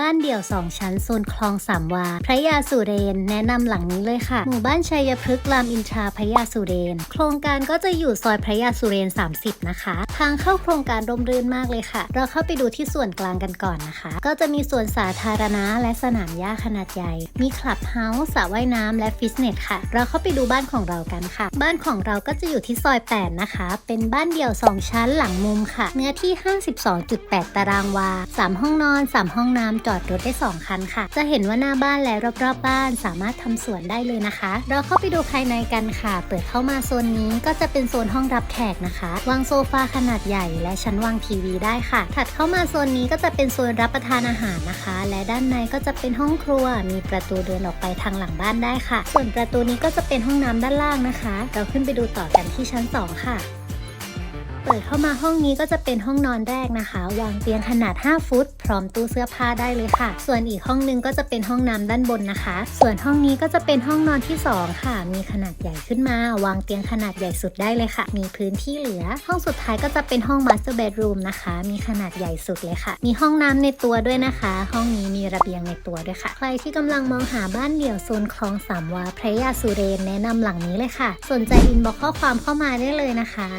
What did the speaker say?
บ้านเดี่ยว 2 ชั้นโซนคลองสามวา พระยาสุเรน แนะนำหลังนี้เลยค่ะ หมู่บ้านชัยพฤกษ์รามอินทราพระยาสุเรน โครงการก็จะอยู่ซอยพระยาสุเรน 30 นะคะ ทางเข้าโครงการร่มรื่นมากเลยค่ะ เราเข้าไปดูที่ส่วนกลางกันก่อนนะคะ ก็จะมีส่วนสาธารณะและสนามหญ้าขนาดใหญ่ มีคลับเฮาส์สระว่ายน้ำและฟิตเนสค่ะ เราเข้าไปดูบ้านของเรากันค่ะ บ้านของเราก็จะอยู่ที่ซอย 8 นะคะ เป็นบ้านเดี่ยว 2 ชั้นหลังมุมค่ะ เนื้อที่ 52.8 ตารางวา 3 ห้องนอน 3 ห้องน้ำจอดรถได้ 2 คันค่ะ จะเห็นว่าหน้าบ้านและรอบๆบ้านสามารถทำสวนได้เลยนะคะ เราเข้าไปดูภายในกันค่ะ เปิดเข้ามาโซนนี้ก็จะเป็นโซนห้องรับแขกนะคะ วางโซฟาขนาดใหญ่ และชั้นวางทีวีได้ค่ะ ถัดเข้ามาโซนนี้ก็จะเป็นโซนรับประทานอาหารนะคะ และด้านในก็จะเป็นห้องครัว มีประตูเดินออกไปทางหลังบ้านได้ค่ะ ส่วนประตูนี้ก็จะเป็นห้องน้ำด้านล่างนะคะ เราขึ้นไปดูต่อกันที่ชั้น 2 ค่ะ เปิดเข้ามาห้องนี้ก็จะเป็นห้องนอนแรกนะคะ วางเตียงขนาด 5 ฟุต พร้อมตู้เสื้อผ้าได้เลยค่ะ ส่วนอีกห้องนึงก็จะเป็นห้องน้ำด้านบนนะคะ ส่วนห้องนี้ก็จะเป็นห้องนอนที่ 2 ค่ะ มีขนาดใหญ่ขึ้นมา วางเตียงขนาดใหญ่สุดได้เลยค่ะ มีพื้นที่เหลือ ห้องสุดท้ายก็จะเป็นห้อง master bedroom นะคะ มีขนาดใหญ่สุดเลยค่ะ มีห้องน้ำในตัวด้วยนะคะ ห้องนี้มีระเบียงในตัวด้วยค่ะ ใครที่กำลังมองหาบ้านเดี่ยวโซนคลองสามวาพระยาสุเรนแนะนำหลังนี้เลยค่ะ สนใจอินบอกข้อความเข้ามาได้เลยนะคะ